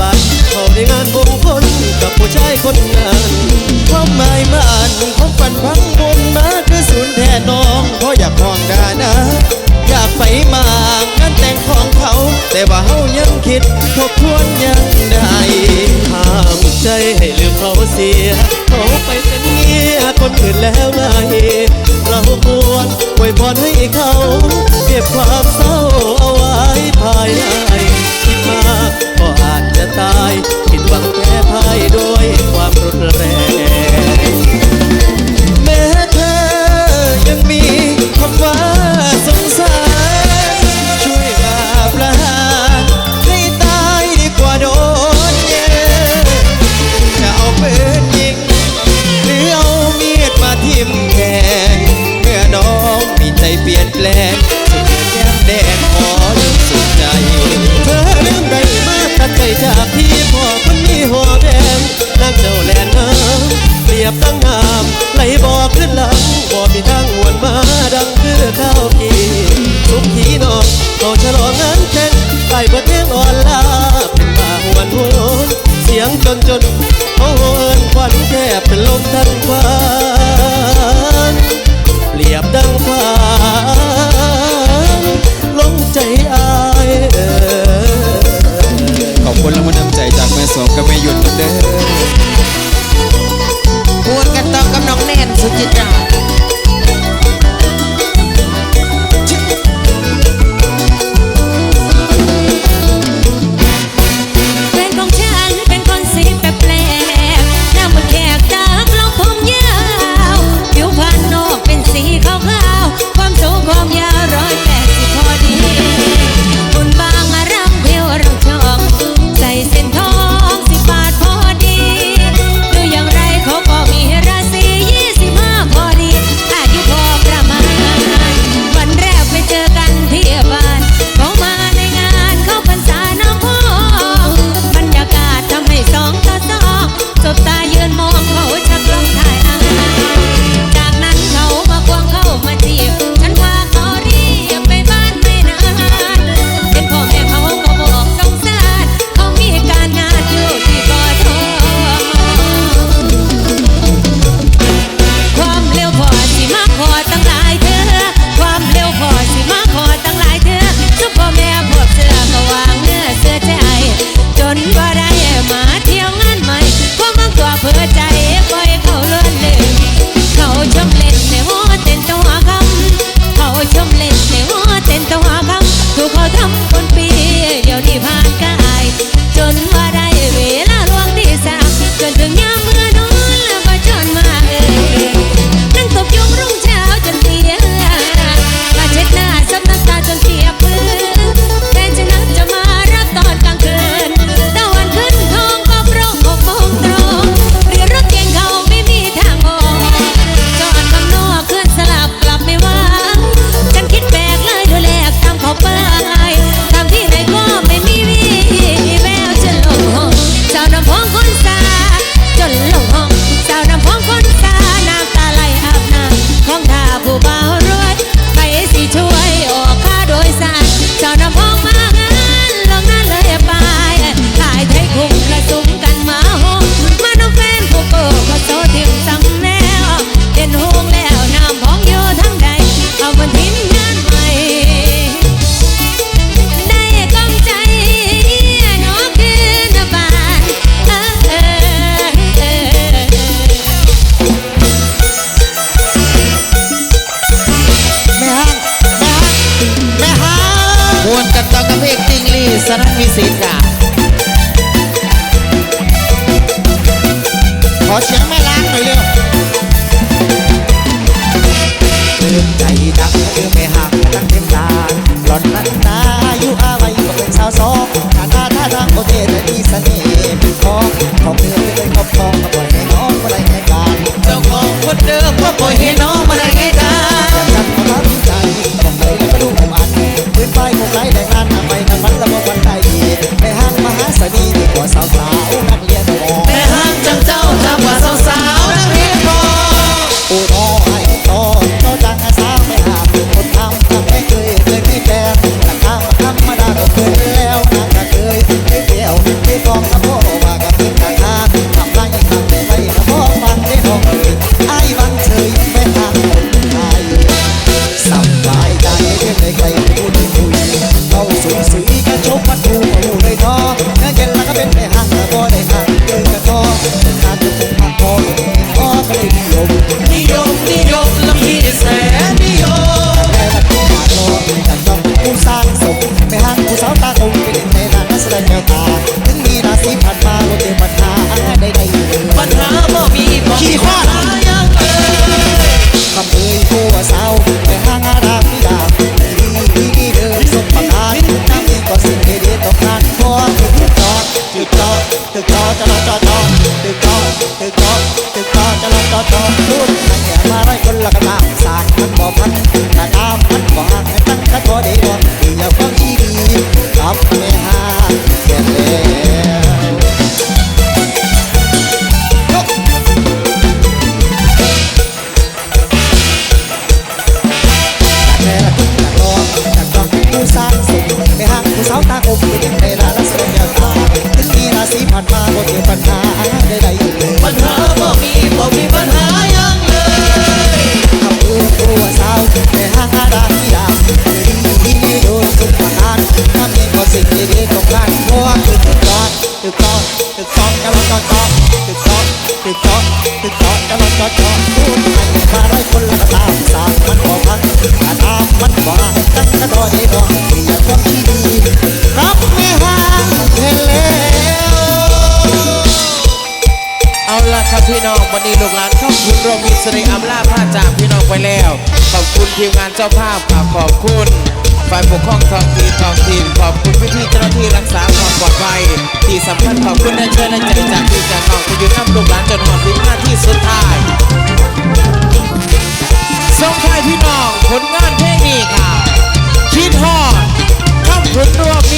บัดเขาได้งานมงคลกับผู้ชายคนงานความหมายมาอ่านมุงความฝันพังบนมาคือศูนย์แท่น้องเพราะอยากคลองดานะอยากไปมางานแต่งของเขา แต่ว่าเฮายังคิดทบทวนยังได้ห้ามใจให้ลืมเขาเสียเขาไปเป็นเมียคนอื่นแล้วไงเราควรไว้พรให้เขา เก็บความเศร้าเอาไว้ภายใน สายผิดหวังแพ้พ่ายด้วยความรุนแรง down. ทีมงานเจ้าภาพค่ขอบคุณฝ่ายปกครองท้องถิ่นท้องถิ่นขอบคุณพี่ๆเจ้าหน้าที่รักษาความปลอดภัย ที่สำคัญขอบคุณในเชิญในใจจากพี่จากน้องที่อยู่น้ำลูกหลานจนหอดหน้าที่สุดท้ายส่งท้ายพี่น้องผลงานเพลงนี้ค่ะ คิดฮอดข้ามผลรวมนี้